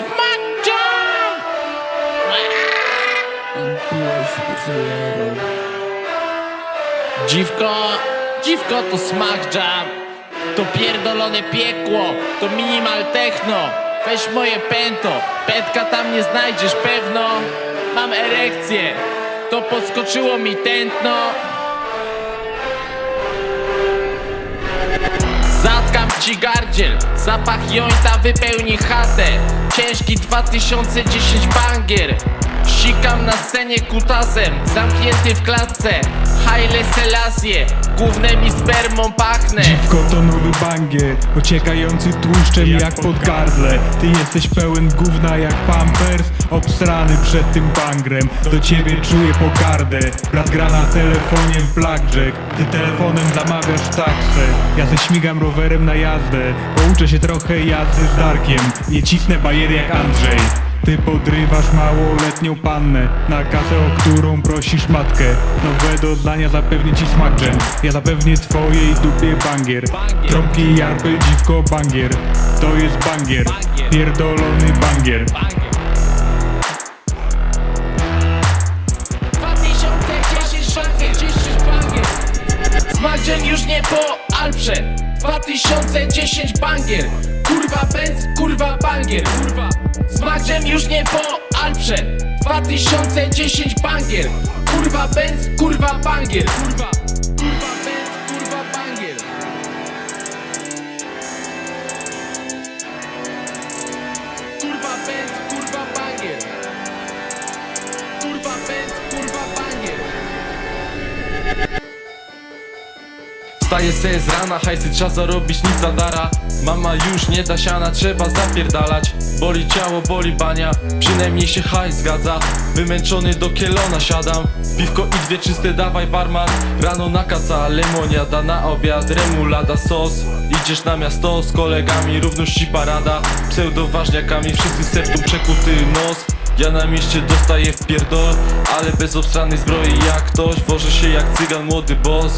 Smack Jam! Dziwko, dziwko to Smack Jam. To pierdolone piekło, to minimal techno. Weź moje pęto, pętka tam nie znajdziesz pewno. Mam erekcję, to podskoczyło mi tętno. Zatkam ci gardziel, zapach jońca wypełni chatę. Ciężki 2010 bangier Sikam na scenie kutasem, zamknięty w klatce. Haile Selassie, głównymi spermą pachnę. Dziwko to nowy bangier, ociekający tłuszczem jak pod gardle. Ty jesteś pełen gówna jak pampers, obstrany przed tym bangrem. Do ciebie czuję pogardę, brat gra na telefonie w blackjack. Ty telefonem zamawiasz taksę, ja ze śmigam rowerem na jazdę. Pouczę się trochę jazdy z Darkiem, nie cisnę bariery jak Andrzej ty podrywasz małoletnią pannę Na kasę, o którą prosisz matkę. Nowe doznania zapewni ci smakdżem Ja zapewnię twojej dupie bangier Trąbki, jarpy, dziwko, bangier To jest bangier Pierdolony bangier Smadziel już nie po Alprze. 2010 bangier Kurwa Benz, kurwa bangier Kurwa. Smadziel już nie po Alprze. 2010 bangier Kurwa Benz, kurwa bangier Kurwa. Kurwa Benz, kurwa bangier Kurwa Benz, Wstaję se z rana, hajsy trzeba zarobić, nic za dara. Mama już nie da siana, trzeba zapierdalać. Boli ciało, boli bania, przynajmniej się hajs zgadza. Wymęczony do kielona siadam. Piwko i dwie czyste, dawaj barman. Rano na kaca, lemoniada na obiad. Remulada, sos Idziesz na miasto z kolegami, równości parada. Pseudoważniakami, wszyscy septum przekuty nos. Ja na mieście dostaję w pierdol Ale bez obstranej zbroi jak ktoś. Wożę się jak cygan, młody boss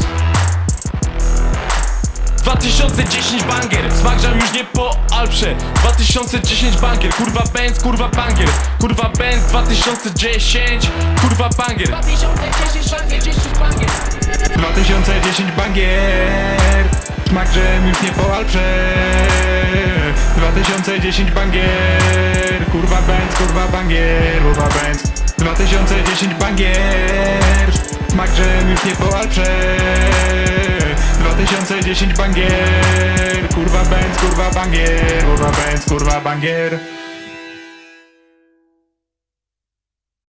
2010 banger, smażam już nie po Alprze. 2010 banger, kurwa Benz, kurwa banger. Kurwa Benz 2010, kurwa banger. 2010, 2010 bangier 2010 bangier Smakdżem już nie po Alprze. 2010 bangier Kurwa Benz, kurwa bangier, kurwa Benz. 2010 bangier Smakdżem już nie po Alprze 2010 bangier. Kurwa Benz, kurwa bangier, kurwa Benz, kurwa bangier